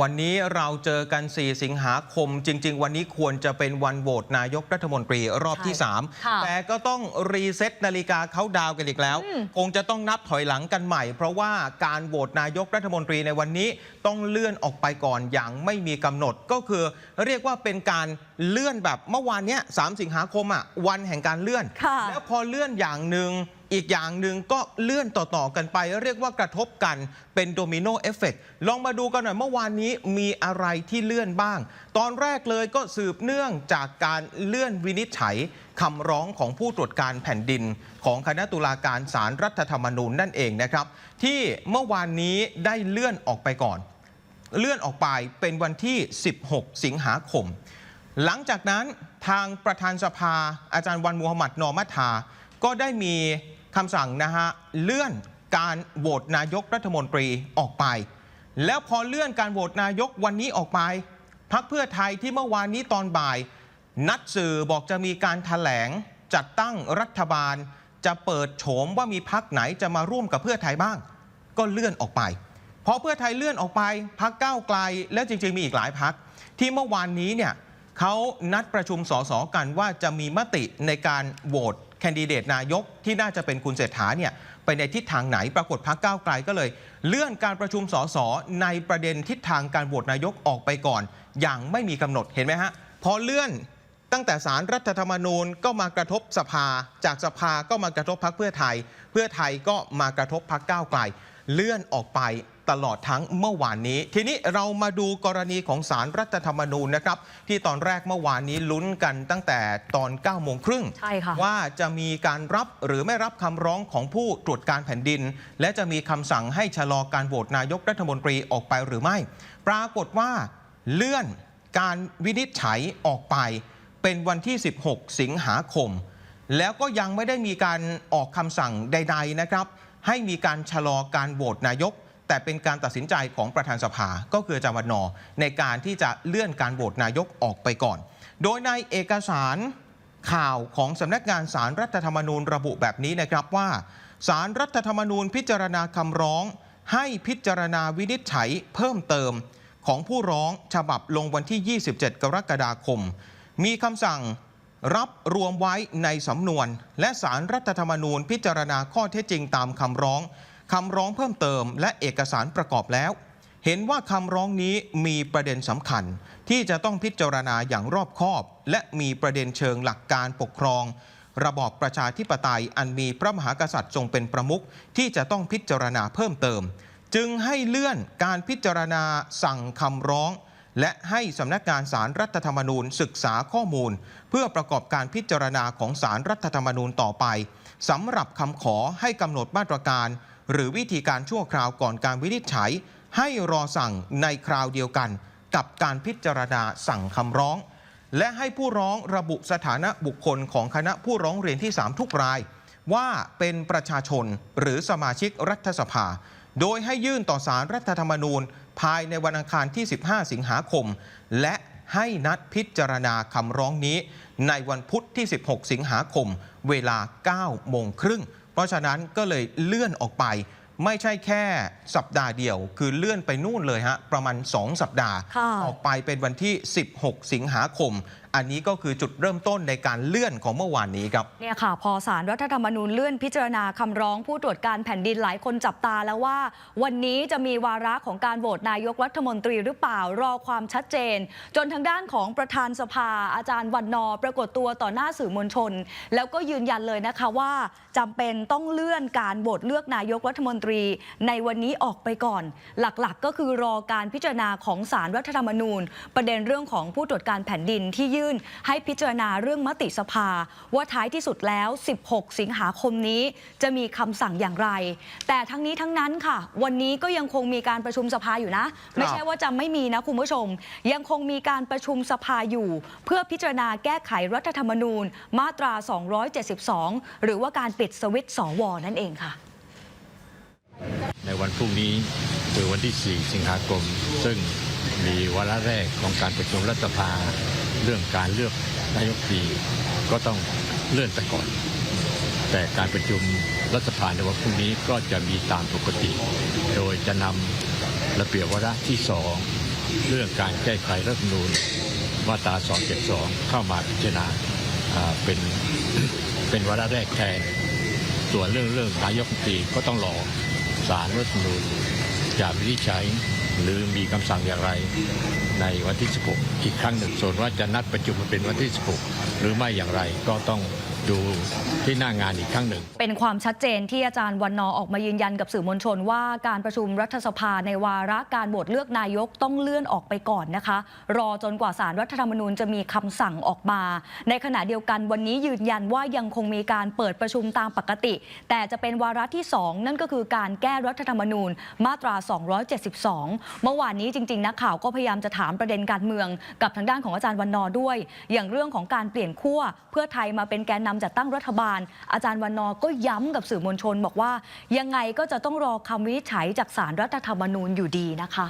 วันนี้เราเจอกัน 4 สิงหาคม จริง ๆ วันนี้ควรจะเป็นวันโหวตนายกรัฐมนตรีรอบที่ค่ะ3แต่ก็ต้องรีเซ็ตนาฬิกาเขาดาวน์กันอีกแล้วอืมคงจะต้องนับถอยหลังกันใหม่ เพราะว่าการโหวตนายกรัฐมนตรีในวันนี้ต้องเลื่อนออกไปก่อนอย่างไม่มีกำหนดก็คือเรียกว่าเป็นการเลื่อนแบบเมื่อวานเนี้ย3สิงหาคมอะวันแห่งการเลื่อนค่ะแล้วพอเลื่อนอย่างหนึ่ง อีกอย่างหนึ่งก็เลื่อนต่อๆกันไป เรียกว่ากระทบกันเป็นโดมิโนเอฟเฟกลองมาดูกันหน่อยเมื่อวานนี้มีอะไรที่เลื่อนบ้าง ตอนแรกเลยก็สืบเนื่องจากการเลื่อนวินิจฉัยคำร้องของผู้ตรวจการแผ่นดิน ของคณะตุลาการศาลรรัฐธรรมนูญนั่นเองนะครับ ที่เมื่อวานนี้ได้เลื่อนออกไปก่อน เลื่อนออกไปเป็นวันที่ 16 สิงหาคม หลังจากนั้นทางประธานสภาอาจารย์วันมูฮัมหมัดนอมัทาก็ได้มี คำสั่งนะฮะเลื่อนการโหวตนายกรัฐมนตรีออกไป แล้วพอเลื่อนการโหวตนายกวันนี้ออกไปพักเพื่อไทยที่เมื่อวานนี้ตอนบ่าย นัดสื่อบอกจะมีการถแถลงจัดตั้งรัฐบาล จะเปิดโฉมว่ามีพักไหนจะมาร่วมกับเพื่อไทยบ้าง ก็เลื่อนออกไปพอเพื่อไทยเลื่อนออกไปพักก้าวไกล และจริงๆมีอีกหลายพักที่เมื่อวานนี้เนี่ยเขานัดประชุมสสกันว่าจะมีมติในการโหวต แคนดิเดตนายกที่น่าจะเป็นคุณเศรษฐาเนี่ยไปในทิศทางไหนปรากฏพักก้าวไกลก็เลย เลื่อนการประชุมสสในประเด็นทิศทางการโหวตนายกออกไปก่อน อย่างไม่มีกำหนดเห็นไหมฮะพอเลื่อนตั้งแต่สารรัฐธรรมนูญก็มากระทบสภา จากสภาก็มากระทบพักเพื่อไทย เพื่อไทยก็มากระทบพักก้าวไกล เลื่อนออกไป ตลอดทั้งเมื่อวานนี้ ทีนี้เรามาดูกรณีของสารรัฐธรรมนูญนะครับ ที่ตอนแรกเมื่อวานนี้ลุ้นกันตั้งแต่ตอน9โมงครึ่งใช่ค่ะว่าจะมีการรับหรือไม่รับคำร้องของผู้ตรวจการแผ่นดิน และจะมีคำสั่งให้ชะลอการโหวตนายกรัฐมนตรีออกไปหรือไม่ ปรากฏว่าเลื่อนการวินิจฉัยออกไป เป็นวันที่ 16 สิงหาคม แล้วก็ยังไม่ได้มีการออกคำสั่งใด ๆนะครับ ให้มีการชะลอการโหวตนายก แต่เป็นการตัดสินใจของประธานสภาก็คืออาจารย์วันนอในการที่จะเลื่อนการโหวตนายกออกไปก่อน โดยในเอกสารข่าวของสำนักงานสารรัฐธรรมนูญระบุแบบนี้นะครับว่าสารรัฐธรรมนูญพิจารณาคำร้อง ให้พิจารณาวินิจฉัยเพิ่มเติมของผู้ร้องฉบับลงวันที่ 27 กรกฎาคม มีคำสั่งรับรวมไว้ในสำนวน และสารรัฐธรรมนูญพิจารณาข้อเท็จจริงตามคำร้อง คำร้องเพิ่มเติมและเอกสารประกอบแล้ว เห็นว่าคำร้องนี้มีประเด็นสำคัญ ที่จะต้องพิจารณาอย่างรอบคอบ และมีประเด็นเชิงหลักการปกครอง ระบอบประชาธิปไตยอันมีพระมหากษัตริย์ทรงเป็นประมุขที่จะต้องพิจารณาเพิ่มเติม จึงให้เลื่อนการพิจารณาสั่งคำร้องและให้สำนักงานสารรัฐธรรมนูญศึกษาข้อมูล เพื่อประกอบการพิจารณาของสารรัฐธรรมนูญต่อไปสำหรับคำขอให้กำหนดมาตรการ หรือวิธีการชั่วคราวก่อนการวินิจฉัย ให้รอสั่งในคราวเดียวกัน กับการพิจารณาสั่งคำร้อง และให้ผู้ร้องระบุสถานะบุคคลของคณะผู้ร้องเรียนที่ 3 ทุกราย ว่าเป็นประชาชนหรือสมาชิกรัฐสภา โดยให้ยื่นต่อสารรัฐธรรมนูญ ภายในวันอังคารที่ 15 สิงหาคม และให้นัดพิจารณาคำร้องนี้ ในวันพุธที่ 16 สิงหาคม เวลา 9 โมงครึ่ง ราะฉะนั้นก็เลยเลื่อนออกไป ไม่ใช่แค่สัปดาห์เดียว คือเลื่อนไปนู่นเลยฮะประมาณ 2 สัปดาห์ค่ะออกไปเป็นวันที่ 16 สิงหาคม อันนี้ก็คือจุดเริ่มต้นในการเลื่อนของเมื่อวานนี้ครับเนี่ยค่ะ พอสารรัฐธรรมนูญเลื่อนพิจารณาคำร้องผู้ตรวจการแผ่นดินหลายคนจับตาแล้วว่า วันนี้จะมีวาระของการโหวตนายกรัฐมนตรีหรือเปล่ารอความชัดเจน จนทางด้านของประธานสภาอาจารย์วันนอปรากฏตัวต่อหน้าสื่อมวลชน แล้วก็ยืนยันเลยนะคะว่าจำเป็นต้องเลื่อนการโหวตเลือกนายกรัฐมนตรีในวันนี้ออกไปก่อน หลักๆ ก็คือรอการพิจารณาของสารรัฐธรรมนูญ ประเด็นเรื่องของผู้ตรวจการแผ่นดินที่ยื่น ให้พิจารณาเรื่องมติสภา ว่าท้ายที่สุดแล้ว 16 สิงหาคมนี้จะมีคำสั่งอย่างไร แต่ทั้งนี้ทั้งนั้นค่ะ วันนี้ก็ยังคงมีการประชุมสภาอยู่นะ ไม่ใช่ว่าจะไม่มีนะคุณผู้ชม ยังคงมีการประชุมสภาอยู่ เพื่อพิจารณาแก้ไขรัฐธรรมนูญ มาตรา 272 หรือว่าการปิดสวิตช์สวนั่นเองค่ะ ในวันพรุ่งนี้คือวันที่ 4 สิงหาคม ซึ่ง มีวาระแรกของการประชุมรัฐสภาเรื่องการเลือกนายกตีก็ต้องเลื่อนไปก่อน แต่การประชุมรัฐสภาในวันพรุ่งนี้ก็จะมีตามปกติ โดยจะนำระเบียบวาระที่สองเรื่องการแก้ไขรัฐธรรมนูญมาตรา 272 เข้ามาพิจารณาเป็นเป็นวาระแรกแทน ส่วนเรื่องเรื่องนายกตีก็ต้องรอสารรัฐธรรมนูญจะวินิจฉัย หรือมีคำสั่งอย่างไรในวันที่ 16 อีกครั้งหนึ่งส่วนว่าจะนัดประชุมเป็นวันที่ 16 หรือไม่อย่างไรก็ต้อง ดูที่หน้างานอีกครั้งหนึ่ง เป็นความชัดเจนที่อาจารย์วันนอออกมายืนยันกับสื่อมวลชนว่าการประชุมรัฐสภาในวาระการโหวตเลือกนายกต้องเลื่อนออกไปก่อนนะคะ รอจนกว่าสารรัฐธรรมนูญจะมีคำสั่งออกมา ในขณะเดียวกันวันนี้ยืนยันว่ายังคงมีการเปิดประชุมตามปกติ แต่จะเป็นวาระที่ 2 นั่นก็คือการแก้รัฐธรรมนูญมาตรา 272 เมื่อวานนี้จริง ๆ นักข่าวก็พยายามจะถามประเด็นการเมือง กับทางด้านของอาจารย์วันนอด้วย อย่างเรื่องของการเปลี่ยนขั้วเพื่อไทยมาเป็นแกนนำจัดตั้งรัฐบาล อาจารย์วันนอก็ย้ำกับสื่อมวลชนบอกว่า ยังไงก็จะต้องรอคำวินิจฉัยจากสารรัฐธรรมนูญอยู่ดีนะคะ